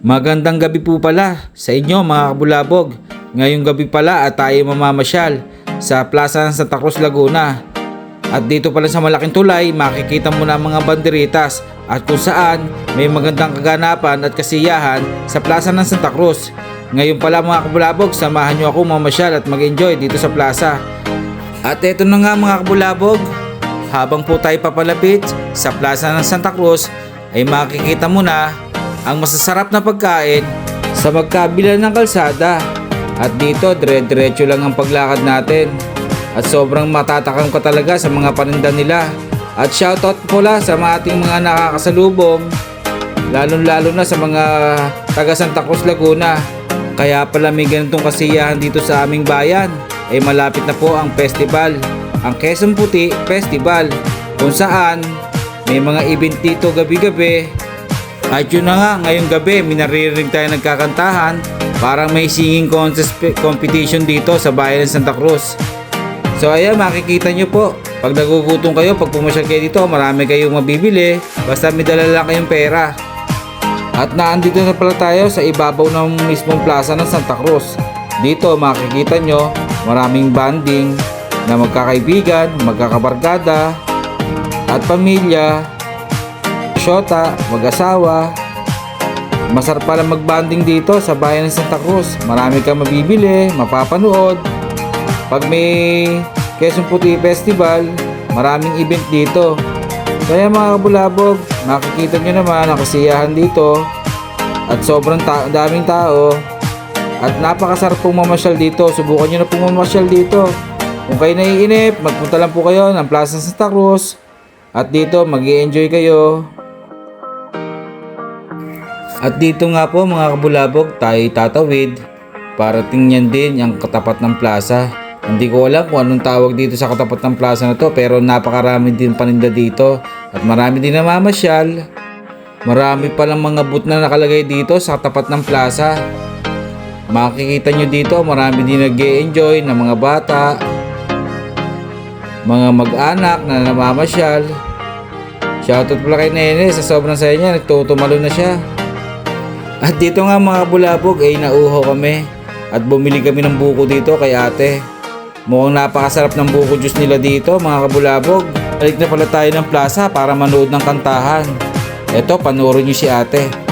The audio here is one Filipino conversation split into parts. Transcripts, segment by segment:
Magandang gabi po pala sa inyo mga kabulabog. Ngayong gabi pala at tayo mamamasyal sa Plaza ng Santa Cruz, Laguna. At dito pala sa malaking tulay, makikita mo na mga banderitas at kung saan may magandang kaganapan at kasiyahan sa Plaza ng Santa Cruz. Ngayon pala mga kabulabog, samahan nyo ako mamasyal at mag-enjoy dito sa plaza. At eto na nga mga kabulabog, habang po tayo papalapit sa Plaza ng Santa Cruz, ay makikita mo na ang masasarap na pagkain sa magkabila ng kalsada. At dito, dire-diretso lang ang paglakad natin. At sobrang matatakam ka talaga sa mga paninda nila. At shoutout pula sa mga ating mga nakakasalubong, lalong-lalo na sa mga taga Santa Cruz, Laguna. Kaya pala may ganitong kasiyahan dito sa aming bayan, ay malapit na po ang festival, ang Quezon Puti Festival, kung saan may mga event dito gabi-gabi at yun na nga, ngayong gabi, minaririnig tayo nagkakantahan. Parang may singing contest competition dito sa bayan ng Santa Cruz. So ayan, makikita nyo po. Pag nagugutom kayo, pag pumasyal kayo dito, marami kayong mabibili. Basta may dala lang kayong pera. At naandito na pala tayo sa ibabaw ng mismong plaza ng Santa Cruz. Dito makikita nyo, maraming banding na magkakaibigan, magkakabarkada, at pamilya syota, mag-asawa. Masarap pala magbanding dito sa bayan ng Santa Cruz. Marami kang mabibili, mapapanood. Pag may Quezon Puti Festival, maraming event dito. Kaya mga kabulabog, makikita nyo naman ang kasiyahan dito. At sobrang ta- daming tao. At napakasarap pong mamasyal dito. Subukan nyo na pong mamasyal dito. Kung kayo naiinip, magpunta lang po kayo ng Plaza Santa Cruz. At dito, mag enjoy kayo. At dito nga po mga kabulabog, tayo tatawid para tingnan din ang katapat ng plaza. Hindi ko alam kung anong tawag dito sa katapat ng plaza na to pero napakarami din paninda dito at marami din namamasyal. Marami palang mga booth na nakalagay dito sa tapat ng plaza. Makikita nyo dito marami din nag enjoy ng mga bata, mga mag-anak na namamasyal. Shoutout pala kay Nene sa sobrang saya niya, nagtutumalo na siya. At dito nga mga bulabog ay nauho kami at bumili kami ng buko dito kay ate. Mukhang napakasarap ng buko juice nila dito mga kabulabog. Balik na pala tayo ng plaza para manood ng kantahan. Eto, panoorin niyo si ate.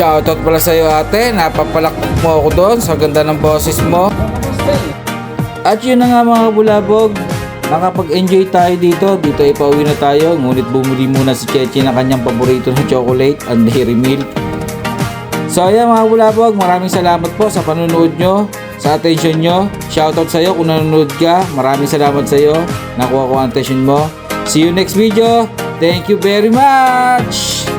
Shoutout pala sa iyo ate, napapalakpak mo ako doon sa ganda ng boses mo. At yun na nga mga bulabog, nakapag-enjoy tayo dito, dito ay pauwi na tayo, ngunit bumili muna si Cheche ng kanyang paborito na chocolate and dairy milk. So ayan mga bulabog, maraming salamat po sa panunood nyo sa attention nyo. Shoutout sa'yo kung nanonood ka. Maraming salamat sa'yo. Nakuha ko ang attention mo. See you next video. Thank you very much!